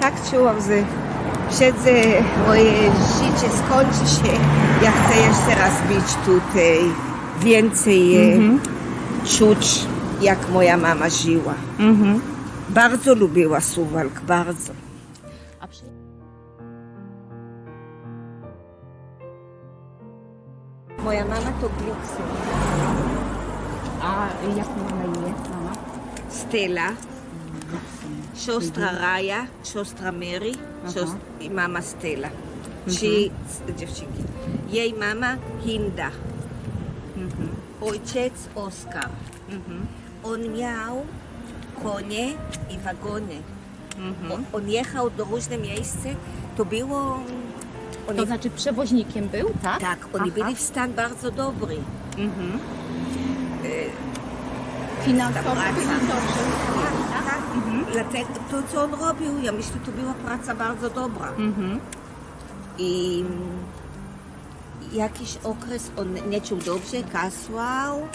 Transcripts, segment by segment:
Tak czułam, że e, moje życie skończy się. Ja chcę jeszcze raz być tutaj, więcej e, czuć, jak moja mama żyła. Bardzo lubiła Suwalk, bardzo. Moja mama to Glixen. A jak ma na imię mama? Stella, siostra Raja, siostra Mary siostra, i mama Stella. Trzy dziewczynki. Jej mama Hinda. Ojciec Oskar. On miał konie i wagony. On, on jechał do różne miejsca. To było... Oni, To znaczy przewoźnikiem był, tak? tak, oni Aha. byli w stan bardzo dobry. Mhm. Finansowo Ta byli praca. dobrze ustrojeni, tak? Tak, dlatego to, co on robił, ja myślę, to była praca bardzo dobra. Mhm. I jakiś okres on nie czuł dobrze, kasłał.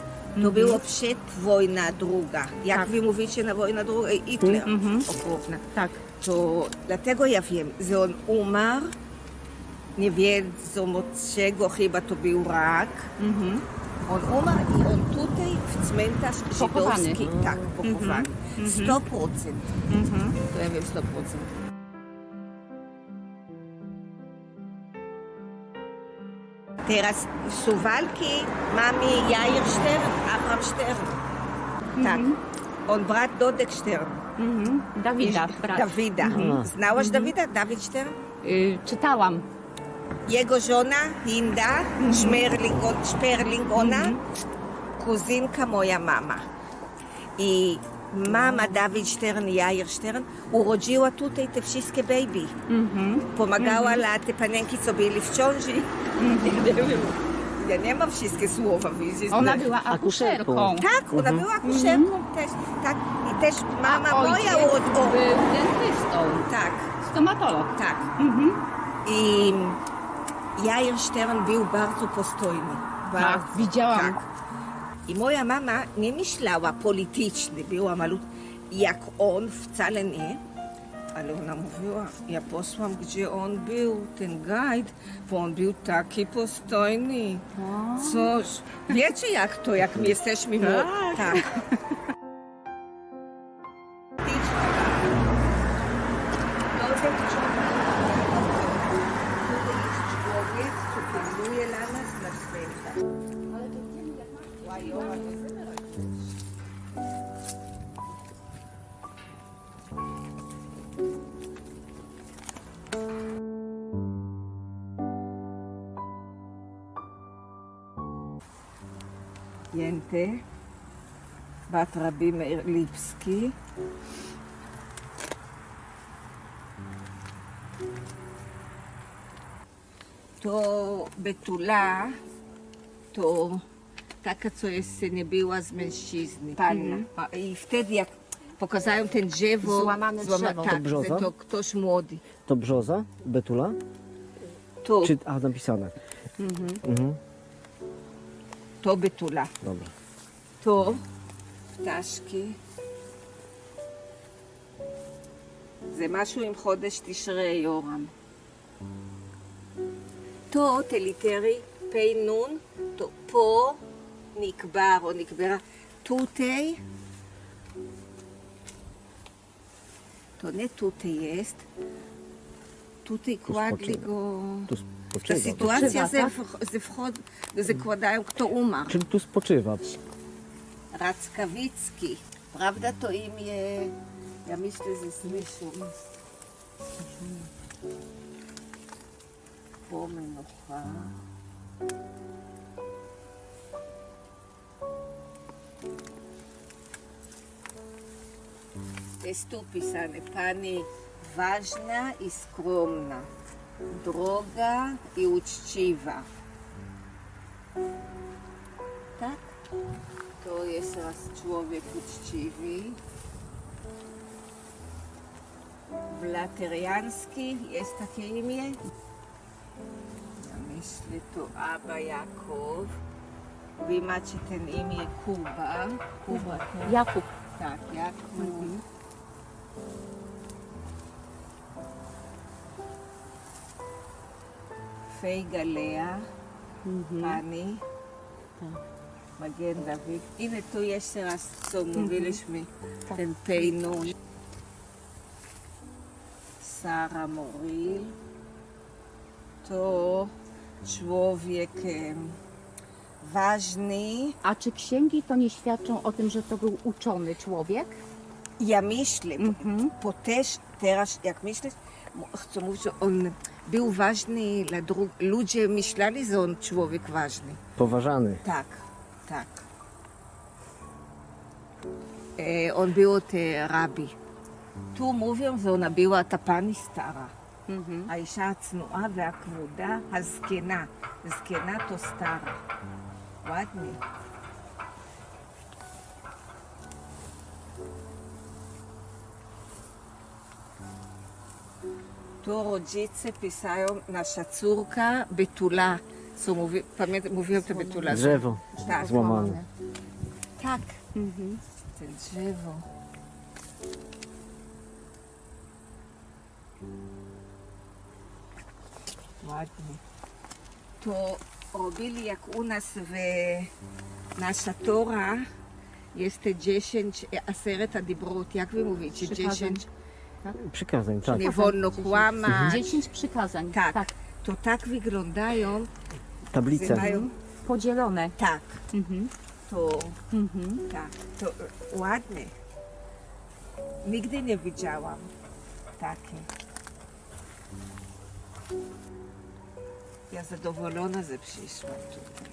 To było przed wojna druga. Jak Tak. wy mówicie na wojna druga? Hitler Mhm. okropna. Tak. To dlatego ja wiem, że on umarł. Nie wiedzą od czego, chyba to był rak. Mhm. On umarł i on tutaj w cmentarz Pochowany. żydowski. Tak, pochowany. 100%. Mhm. To ja wiem 100%. Teraz Suwalki mamy Jair Stern, Abraham Stern. Tak. On brat Dodek Stern. Mhm. Dawida. Dawida. Znałaś Dawida? Dawid Stern? Y, czytałam. Jego żona Hinda, Szmerling, Szperling ona, kuzynka moja mama. I mama Dawid Stern, Jair Stern urodziła tutaj te wszystkie baby. Mhm. Pomagała dla te panienki, co byli w ciąży. Ja nie wiem, ja nie mam wszystkie słowa, widzisz? Ona była akuszerką. Tak, ona była akuszerką też. Tak, i też mama A moja ojciec od... o, był dentystą. Tak, Stomatolog. tak. Mhm. I Jair Stern był bardzo postojny. Bardzo, Tak, widziałam. Tak. I moja mama nie myślała politycznie, była malutka, jak on wcale nie. Ale ona mówiła, ja posłam, gdzie on był, ten guide, bo on był taki postojny. Coś. Wiecie jak to, jak my jesteśmy tak. tak. ינטה, בת רבי מאיר ליבסקי. תו בתולה, תו To betula, to taka, co jeszcze nie była z mężczyzny, panna. A I wtedy jak pokazają ten drzewo, Złamane drzewo. tak, To brzoza? że to ktoś młody. To brzoza? Betula? To, Czy, a, napisane. Mhm. to betula. Dobra. To פתשקי. זה משהו עם חודש תשרי, יורם. תו טליטרי, פי נון, תו פה נקבר או נקברה. תותי, to nie tutaj jest. Tutaj kładli spoczywa. go. Tu Ta spoczywa. sytuacja, Spoczywa, że, w- że wchod, zakładają, kto umarł. Czyli tu spoczywa. Radzkawicki. Prawda to imię? Ja myślę, że słyszę. Pomenocha. Jest tu pisane, pani ważna i skromna, droga i uczciwa. Tak? To jest raz człowiek uczciwy. Wlateriański jest takie imię. Ja myślę to Aba Jakow. Wy macie ten imię Kuba. Kuba, tak? Jakub. Mm-hmm. Ah. Mm-hmm. Tak, jak tu. Mhm. פי גליה, פני, מגן דוד. הנה, תו יש סרס מביא לשמי. תן פי נון. שרה מוריל, תו שבוב יקם. ważny. A czy księgi to nie świadczą o tym, że to był uczony człowiek? Ja myślę, bo też teraz, jak myślisz, mo- chcę mówić, że on był ważny dla dru- Ludzie myśleli, że on człowiek ważny. Poważany. Tak, tak. E, on był te rabi. Tu mówią, że ona była ta pani stara. האישה הצנועה והכבודה, הזקנה. זקנה to stara. ładnie. Tu rodzice pisają, nasza córka Betula. Co mówi, pamiętam, mówiłem to Betula. Drzewo Tak. złamane. Tak. Te drzewo. Ładnie. To robili jak u nas w nasza Tora jest 10, e, aseret adibrot, jak wy mówicie, 10 tak? Przykazań, tak. nie wolno kłamać. 10 przykazań. Tak. tak. To tak wyglądają, Tablice. mają, Podzielone. tak, Mhm. to, Mhm. tak, to e, ładne. Nigdy nie widziałam takie. Ja zadowolona, że przyszłam tutaj.